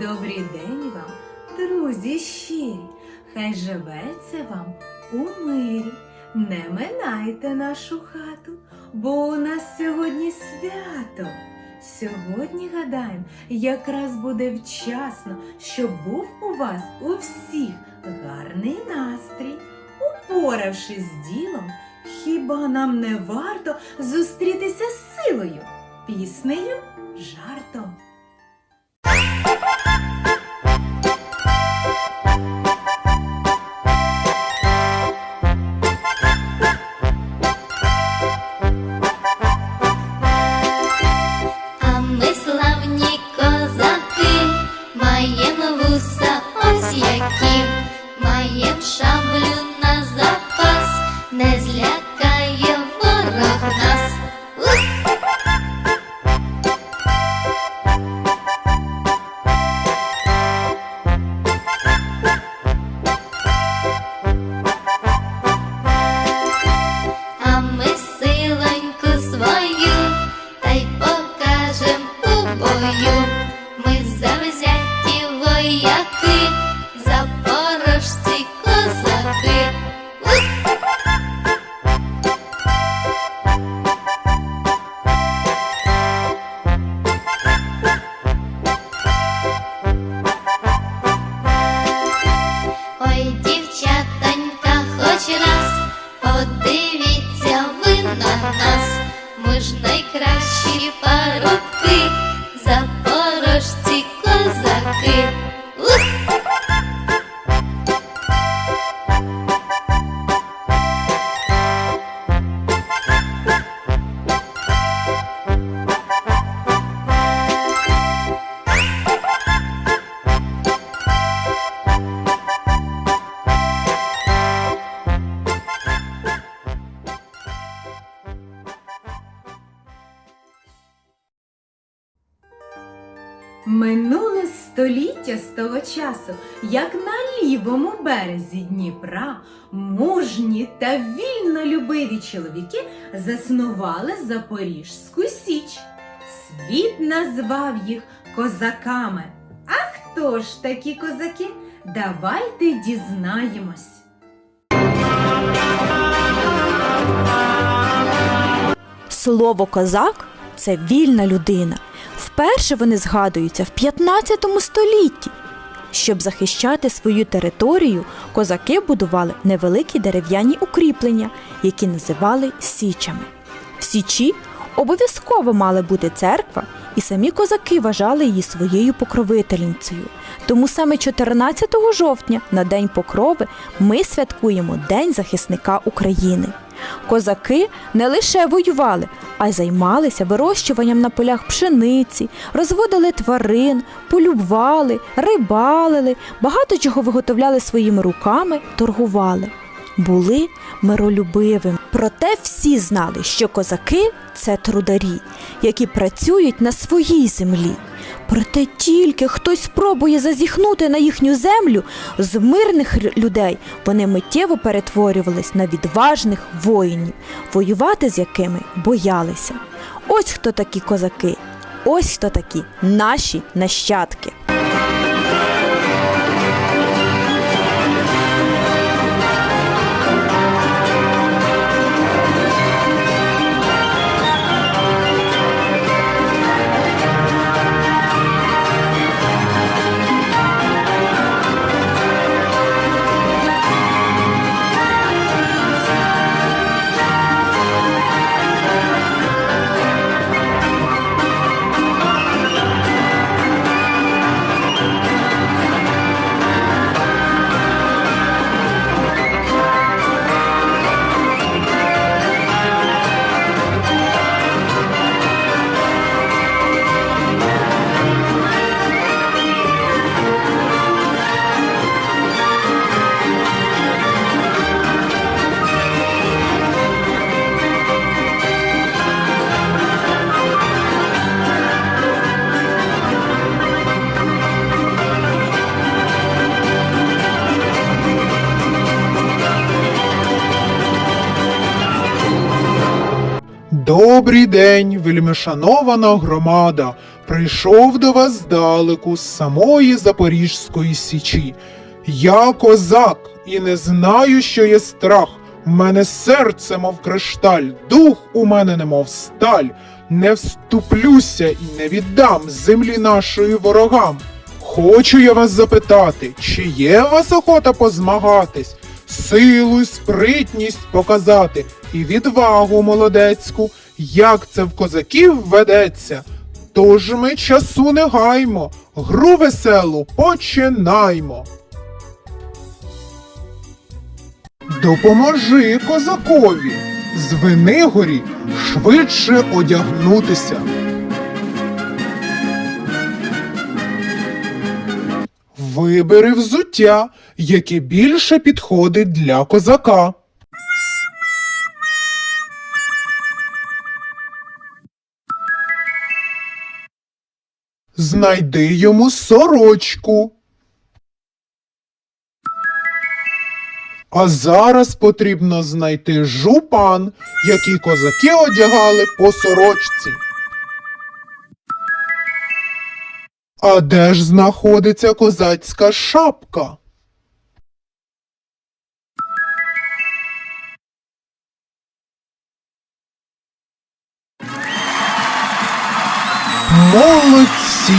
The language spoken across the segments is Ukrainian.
Добрий день вам, друзі щирі, хай живеться вам у мирі. Не минайте нашу хату, бо у нас сьогодні свято. Сьогодні, гадаєм, якраз буде вчасно, щоб був у вас у всіх гарний настрій. Упоравшись з ділом, хіба нам не варто зустрітися з силою, піснею, жартом? Минуле століття з того часу, як на лівому березі Дніпра мужні та вільнолюбиві чоловіки заснували Запоріжську Січ. Світ назвав їх козаками. А хто ж такі козаки? Давайте дізнаємось. Слово козак це вільна людина. Вперше вони згадуються в 15 столітті. Щоб захищати свою територію, козаки будували невеликі дерев'яні укріплення, які називали січами. В січі обов'язково мала бути церква, і самі козаки вважали її своєю покровительницею. Тому саме 14 жовтня, на День Покрови, ми святкуємо День захисника України. Козаки не лише воювали, а й займалися вирощуванням на полях пшениці, розводили тварин, полюбвали, рибалили, багато чого виготовляли своїми руками, торгували. Були миролюбивими. Проте всі знали, що козаки це трударі, які працюють на своїй землі. Проте тільки хтось спробує зазіхнути на їхню землю, з мирних людей вони миттєво перетворювались на відважних воїнів, воювати з якими боялися. Ось хто такі козаки, ось хто такі наші нащадки. Добрий день, вельмишанована громада. Прийшов до вас здалеку з самої Запорізької січі. Я козак і не знаю, що є страх. У мене серце, мов кришталь, дух у мене немов сталь. Не вступлюся і не віддам землі нашої ворогам. Хочу я вас запитати, чи є вас охота позмагатись, силу й спритність показати і відвагу молодецьку, як це в козаків ведеться. Тож ми часу не гаймо, гру веселу починаймо. Допоможи козакові з Венигорі швидше одягнутися. Вибери взуття, яке більше підходить для козака. Знайди йому сорочку. А зараз потрібно знайти жупан, який козаки одягали по сорочці. А де ж знаходиться козацька шапка? Молодці!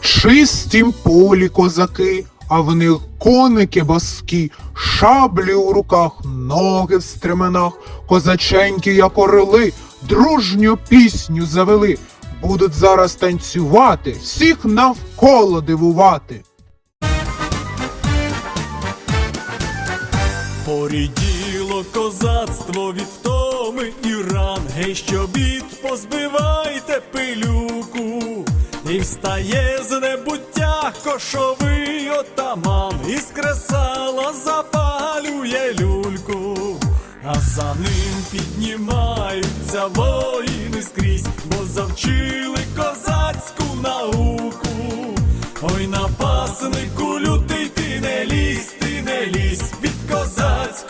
Чистім полі козаки, а в них коники баскі, шаблі у руках, ноги в стременах, козаченьки, як орели, дружню пісню завели. Будуть зараз танцювати, всіх навколо дивувати. Поріділо козацтво від втоми і ран, гей, що бід, позбивайте пилюку, і встає з небуття кошовий отаман, із кресала запалює люльку, а за ним піднімаються воїни скрізь, бо завчили козацьку науку. Ой, напаснику лютий ти не лізь, ти не лізь під козацьку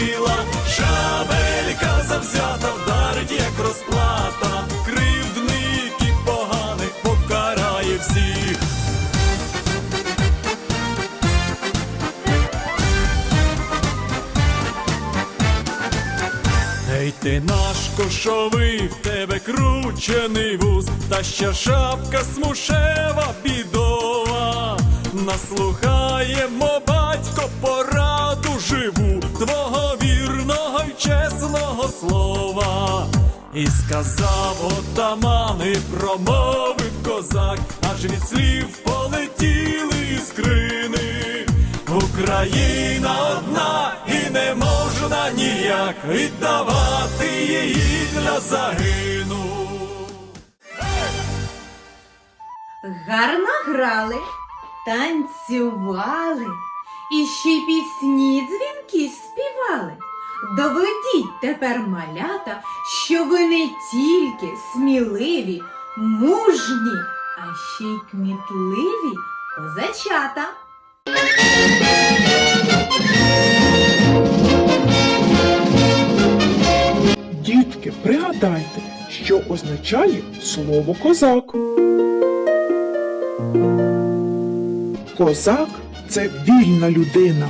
косила, шабелька завзята вдарить, як розплата, кривдників поганих покарає всіх. Ей ти наш кошовий, в тебе кручений вуз, та ще шапка смушева бідова. Наслухаємо, батько, живу, твого вірного й чесного слова. І сказав отаман, і промовив козак, аж від слів полетіли іскрини. Україна одна і не можна ніяк віддавати її для загину. Гарно грали, танцювали і ще й пісні дзвінки співали. Доведіть тепер малята, що ви не тільки сміливі, мужні, а ще й кмітливі козачата. Дітки, пригадайте, що означає слово козак. Козак це вільна людина.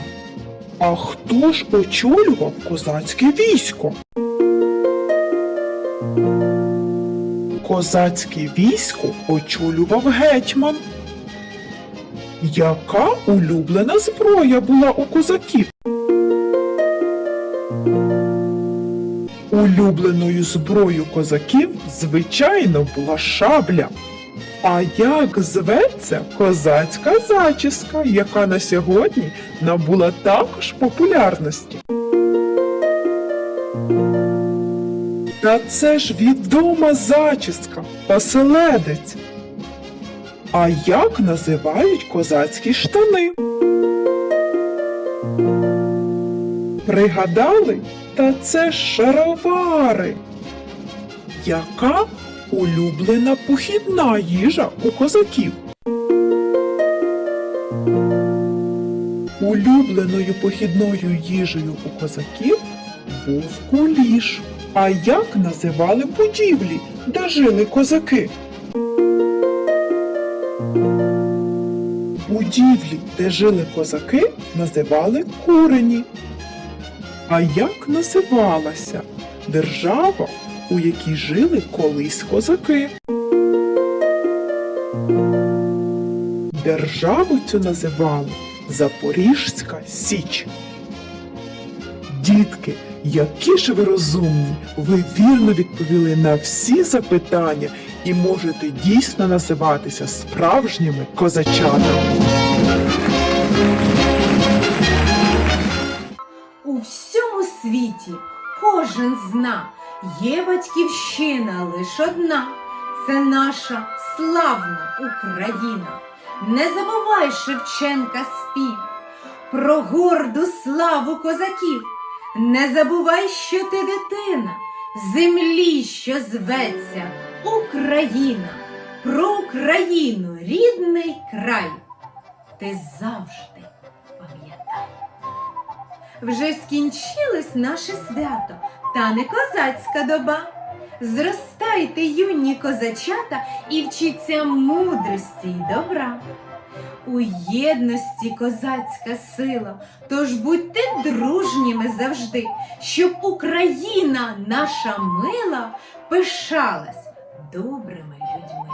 А хто ж очолював козацьке військо? Козацьке військо очолював гетьман. Яка улюблена зброя була у козаків? Улюбленою зброєю козаків, звичайно, була шабля. А як зветься козацька зачіска, яка на сьогодні набула також популярності? Та це ж відома зачіска, оселедець. А як називають козацькі штани? Пригадали? Та це ж шаровари. Яка улюблена похідна їжа у козаків? Улюбленою похідною їжею у козаків був куліш. А як називали будівлі, де жили козаки? Будівлі, де жили козаки, називали курені. А як називалася держава, у якій жили колись козаки? Державу цю називали Запорізька Січ. Дітки, які ж ви розумні, ви вірно відповіли на всі запитання і можете дійсно називатися справжніми козачатами. У всьому світі кожен зна, є батьківщина лиш одна. Це наша славна Україна. Не забувай Шевченка спів про горду славу козаків. Не забувай, що ти дитина, землі, що зветься Україна, про Україну, рідний край. Ти завжди пам'ятай. Вже скінчилось наше свято, та не козацька доба. Зростайте, юні козачата, і вчіться мудрості й добра. У єдності козацька сила, тож будьте дружніми завжди, щоб Україна наша мила пишалась добрими людьми.